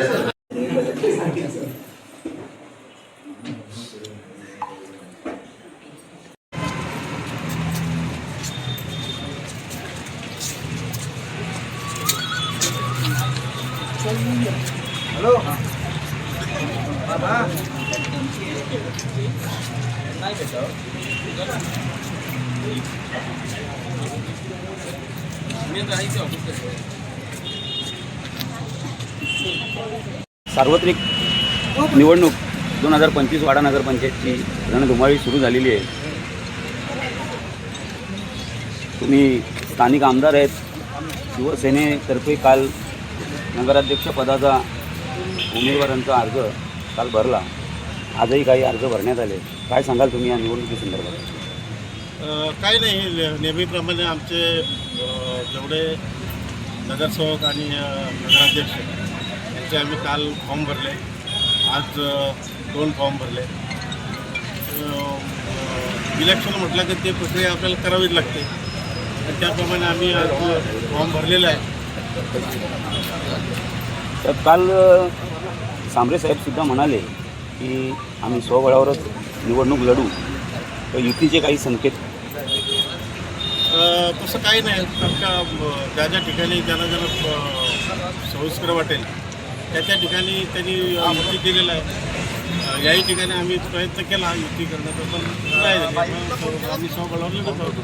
जास्त सार्वत्रिक निवडणूक दोन हजार पंचवीस वाडा नगरपंचायतची रणधुमाळी सुरू झालेली आहे. तुम्ही स्थानिक आमदार आहेत. शिवसेनेतर्फे काल नगराध्यक्ष पदाचा उमेदवारांचा अर्ज काल भरला. आजही काही अर्ज भरण्यात आले. काय सांगाल तुम्ही या निवडणुकीसंदर्भात काही नाही. ने- नेहमीप्रमाणे आमचे जेवढे नगरसेवक आणि नगराध्यक्ष यांचे आम्ही काल फॉर्म भरले. आज दोन फॉर्म भरले. इलेक्शन म्हटलं की ते प्रक्रिया आपल्याला करावीच लागते. त्याप्रमाणे आम्ही आज फॉर्म भरलेला आहे. तर काल सांबरे साहेबसुद्धा म्हणाले की आम्ही स्वबळावरच निवडणूक लढू. तर युतीचे काही संकेत? तसं काही नाही. आमच्या ज्या ज्या ठिकाणी ज्यांना ज्यांना सविस्कर सोयीस्कर वाटेल त्या त्या ठिकाणी त्यांनी युती केलेलं आहे. याही ठिकाणी आम्ही प्रयत्न केला युती करण्याचा पण नाही. आम्ही स्वबळावर लढत आहोत.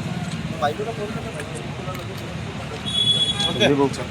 বলছেন